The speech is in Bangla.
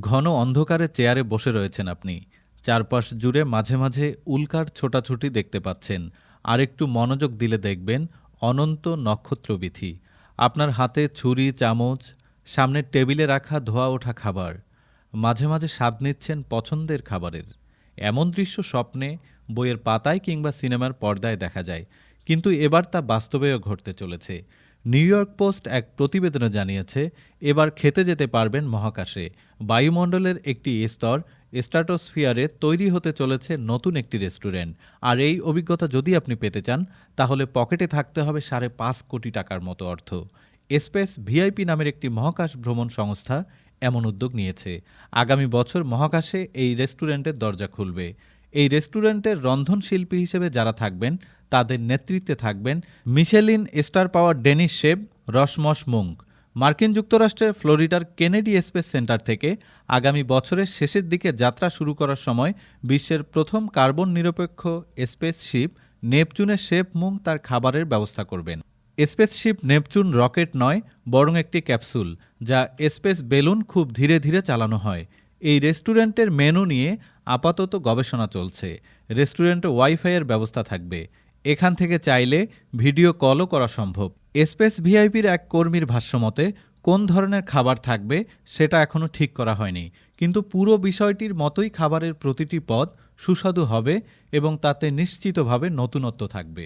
ঘন অন্ধকারে চেয়ারে বসে রয়েছেন আপনি। চারপাশ জুড়ে মাঝে মাঝে উল্কার ছোটাছুটি দেখতে পাচ্ছেন। আর একটু মনোযোগ দিলে দেখবেন অনন্ত নক্ষত্রবিথি। আপনার হাতে ছুরি, চামচ সামনের টেবিলে রাখা ধোয়া ওঠা খাবার। মাঝে মাঝে স্বাদ নিচ্ছেন পছন্দের খাবারের। এমন দৃশ্য স্বপ্নে, বইয়ের পাতায় কিংবা সিনেমার পর্দায় দেখা যায়। কিন্তু এবার তা বাস্তবেও ঘটতে চলেছে। নিউ ইয়র্ক পোস্ট এক প্রতিবেদনে জানিয়েছে, এবার খেতে যেতে পারবেন মহাকাশে। বায়ুমণ্ডলের একটি স্তর স্ট্রাটোস্ফিয়ারে তৈরি হতে চলেছে নতুন একটি রেস্টুরেন্ট। আর এই অভিজ্ঞতা যদি আপনি পেতে চান, তাহলে পকেটে থাকতে হবে সাড়ে পাঁচ কোটি টাকার মতো অর্থ। স্পেস ভিআইপি নামের একটি মহাকাশ ভ্রমণ সংস্থা এমন উদ্যোগ নিয়েছে। আগামী বছর মহাকাশে এই রেস্টুরেন্টের দরজা খুলবে। এই রেস্টুরেন্টের রন্ধনশিল্পী হিসেবে যারা থাকবেন, তাদের নেতৃত্বে থাকবেন মিশেলিন স্টার পাওয়ার ডেনিশ শেব রসমস মুঙ্ক মার্কিন যুক্তরাষ্ট্রের ফ্লোরিডার কেনেডি স্পেস সেন্টার থেকে আগামী বছরের শেষের দিকে যাত্রা শুরু করার সময় বিশ্বের প্রথম কার্বন নিরপেক্ষ স্পেসশিপ নেপচুনের শেপ মুং তার খাবারের ব্যবস্থা করবেন। স্পেসশিপ নেপচুন রকেট নয়, বরং একটি ক্যাপসুল, যা স্পেস বেলুন খুব ধীরে ধীরে চালানো হয়। এই রেস্টুরেন্টের মেনু নিয়ে আপাতত গবেষণা চলছে। রেস্টুরেন্টে ওয়াইফাইয়ের ব্যবস্থা থাকবে। এখান থেকে চাইলে ভিডিও কলও করা সম্ভব। স্পেস ভিআইপির এক কর্মীর ভাষ্যমতে, কোন ধরনের খাবার থাকবে সেটা এখনও ঠিক করা হয়নি। কিন্তু পুরো বিষয়টির মতোই খাবারের প্রতিটি পদ সুস্বাদু হবে এবং তাতে নিশ্চিতভাবে নতুনত্ব থাকবে।